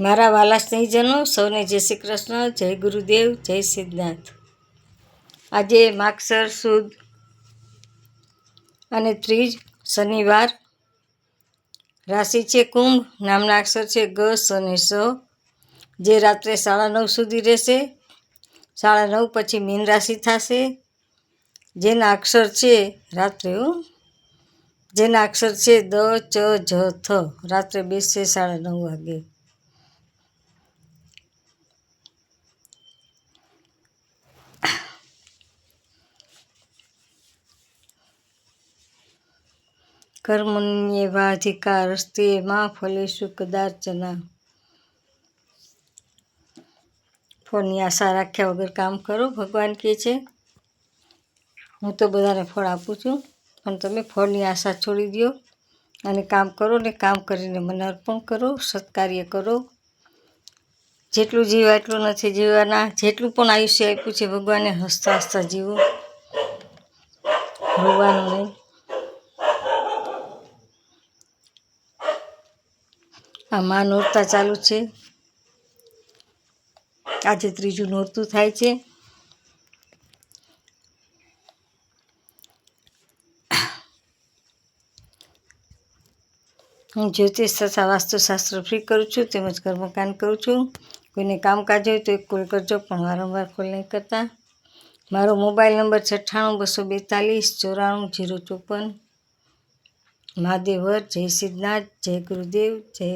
મારા વાલા સ્નેહીજનો, સૌને જય શ્રી કૃષ્ણ, જય ગુરુદેવ, જય સિદ્ધનાથ આજે માગસર સુદ અને ત્રીજ શનિવાર. રાશિ છે કુંભ, નામના અક્ષર છે ગ અને સ. જે રાત્રે સાડા નવ સુધી રહેશે. સાડા નવ પછી મીન રાશિ થશે. જેના અક્ષર છે રાત્રે જેના અક્ષર છે દ, ચ, જ, થ. રાત્રે બેસશે સાડા નવ વાગે. કર્મણ્યેવાધિકારસ્તે માં ફલેષુ કદાચના ફળની આશા રાખ્યા વગર કામ કરો, ભગવાન કહે છે. હું તો બધાને ફળ આપું છું, પણ તમે ફળની આશા છોડી દો અને કામ કરો ને કામ કરીને મને અર્પણ કરો, સત્કાર્ય કરો. જેટલું જીવા એટલું નથી જીવવાના, જેટલું પણ આયુષ્ય આપ્યું છે ભગવાને, હસતા હસતા જીવો. રોવાનું નહીં આ મા નોરતા ચાલુ છે. આજે ત્રીજું નોરતું થાય છે. હું જ્યોતિષ તથા વાસ્તુશાસ્ત્ર ફ્રી કરું છું, તેમજ કર્મકાંડ કરું છું. કોઈને કામકાજ હોય તો એક કોલ કરજો, પણ વારંવાર કોલ નહીં કરતા. મારો મોબાઈલ નંબર છઠ્ઠાણું બસો બેતાલીસ ચોરાણું જીરો ચોપન. મહાદેવર જય સિદ્ધનાથ, જય ગુરુદેવ, જય